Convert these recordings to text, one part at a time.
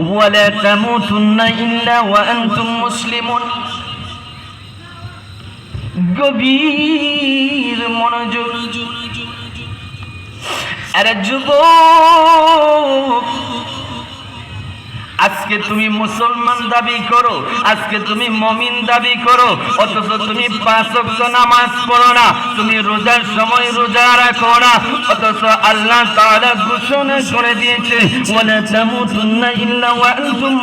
ولا تموتن إلا وأنتم مسلمون গভীর মনোযোগ আরে যুবক আজকে তুমি মুসলমান দাবি করো, আজকে তুমি মমিন দাবি করো, অথচ তুমি পাঁচ নামাজ পড়ো না, তুমি রোজার সময় রোজা রাখো না, অথচ আল্লাহ তাআলা ঘোষণা করে দিয়েছে, ওয়ালা তামুতুন্না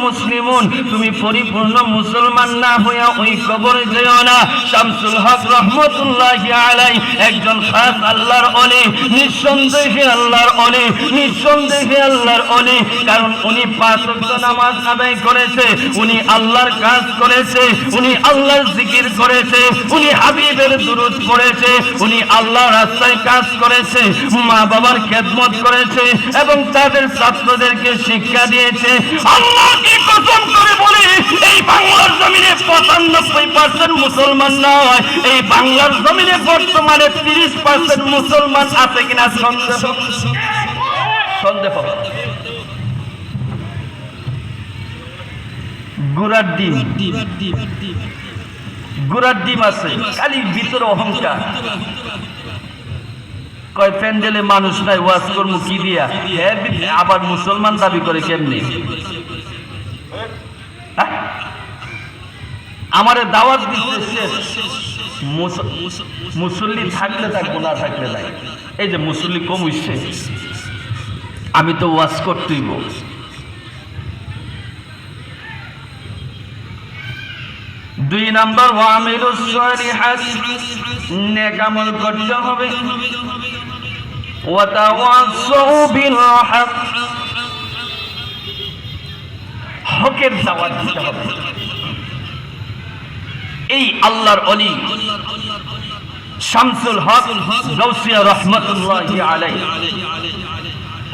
মুসলিমুন তুমি পরিপূর্ণ মুসলমান না হয়ে ওই কবরে যেও না। শামসুল হক রহমতুল্লাহি আলাই একজন খাস আল্লাহর অলি, নিঃসন্দেহে আল্লাহর অলি, নিঃসন্দেহে আল্লাহর অলি, কারণ উনি পাঁচ ওয়াক্ত নামাজ আদায় করেছে, উনি আল্লাহর কাজ করেছে, উনি আল্লাহর জিকির করেছে, উনি হাবিবের দুরুদ করেছে উনি আল্লাহর রাস্তায় কাজ করেছে মা বাবার খেদমত করেছে এবং তাদের ছাত্রদেরকে শিক্ষা দিয়েছে। আল্লাহকে কসম করে বলে, এই বাংলার জমিনে পঁচানব্বই পার্সেন্ট মুসলমান নয়, এই বাংলার জমিনে বর্তমানে তিরিশ পার্সেন্ট মুসলমান আছে কিনা সন্দেহ। সন্দেহ। গুড়ার ডিম। গুড়ার ডিম আছে খালি ভিতরে অহংকার। কয় প্যান্ডেলে মানুষ নাই ওয়াজ করব কি দিয়া? আবার মুসলমান দাবি করে কেমনি? হ্যাঁ? আমারে দাওয়াত দিচ্ছে মুসল্লি থাকলে থাকব না থাকলে নাই। এই যে মুসল্লি কম হইছে। আমি তো ওয়াজ করতেইব। দুই নাম্বার ওয়ামিলুস সালিহাত নেক আমল করতে হবে। হকের দাওয়াত দিতে হবে। এই আল্লাহর অলি শামসুল হক গৌসিয়া রহমতুল্লাহি আলাইহি।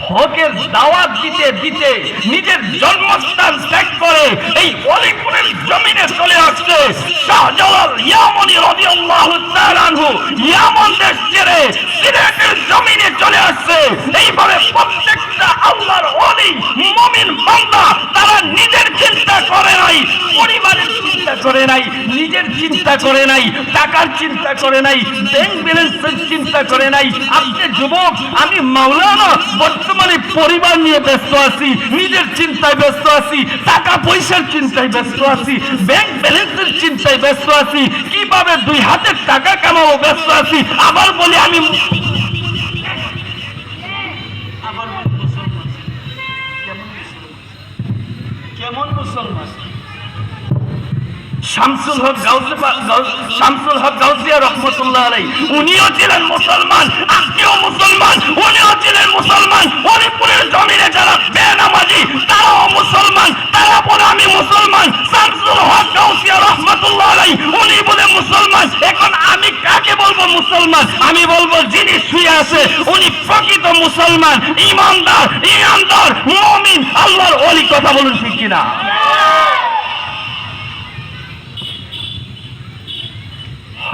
হকের দাওয়াত দিতে দিতে নিজের জন্মস্থান ত্যাগ করে এই অলিপুরের জমিনে চলে আসছে। শাহজালাল ইয়ামনি রাদিয়াল্লাহু তাআলা আনহু ইয়ামন দেশ ছেড়ে সিলেটের জমিনে চলে আসছে। এইভাবে প্রত্যেকটা আল্লাহর ওলি, মুমিন বান্দা তারা নিজের চিন্তা করে নাই, পরিবারের চিন্তা করে নাই নিজের চিন্তা করে নাই, টাকার চিন্তা করে নাই ব্যাংক ব্যালেন্সের চিন্তা করে নাই। আপনি যুবক, আমি মাওলানা, বর্তমানে পরিবার নিয়ে ব্যস্ত আছি, নিজের চিন্তায় ব্যস্ত আছি টাকা পয়সার চিন্তায় ব্যস্ত আছি ব্যাংক ব্যালেন্সের চিন্তায় ব্যস্ত আছি, কীভাবে দুই হাতের টাকা কামাবো ব্যস্ত আছি, আবার বলি আমি কেমন মুসলমান? শামসুল হক শামসুল হক গাউসিয়া রহমতুল্লাহ আলাই উনিও ছিলেন মুসলমান আপনিও মুসলমান, উনিও ছিলেন মুসলমান। হরিপুরের জমিনে যারা বেনামাজি, তারাও মুসলমান, তারা বলে আমি মুসলমান। শামসুল হক গাউসিয়া রহমতুল্লাহ আলাই উনি বলে মুসলমান। এখন আমি কাকে বলব মুসলমান? আমি বলব যিনি শুয়ে আছে, উনি প্রকৃত মুসলমান। ইমানদার ইমানদার, মুমিন। আল্লাহর ওলি কথা বলুন ঠিক কিনা?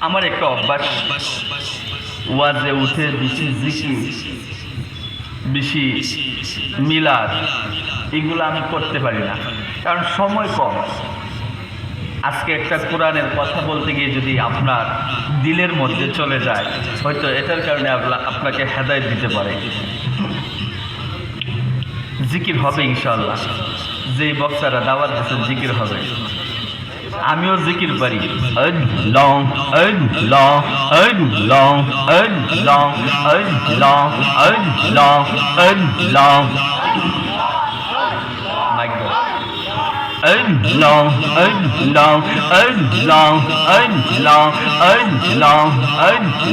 আমার একটা অভ্যাস ওয়াজে উঠে বেশি জিকি বেশি মিলাদ, এগুলো আমি করতে পারি না। কারণ সময় কম। আজকে একটা কোরআনের কথা বলতে গিয়ে যদি আপনার দিলের মধ্যে চলে যায়, হয়তো এটার কারণে আপনাকে হেদায়ত দিতে পারে। জিকির হবে ইনশাল্লাহ যে বক্সারা দাওয়াত দিচ্ছেন জিকির হবে। আমিও জিকির পারি long long long long long long long mic long, long, long, long, long,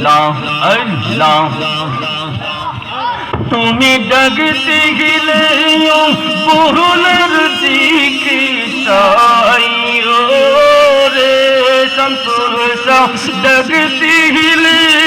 long, long, long. তুমি ডাকতে গেলে বহুলের দিকে চাই ডাকতে গেলে বহু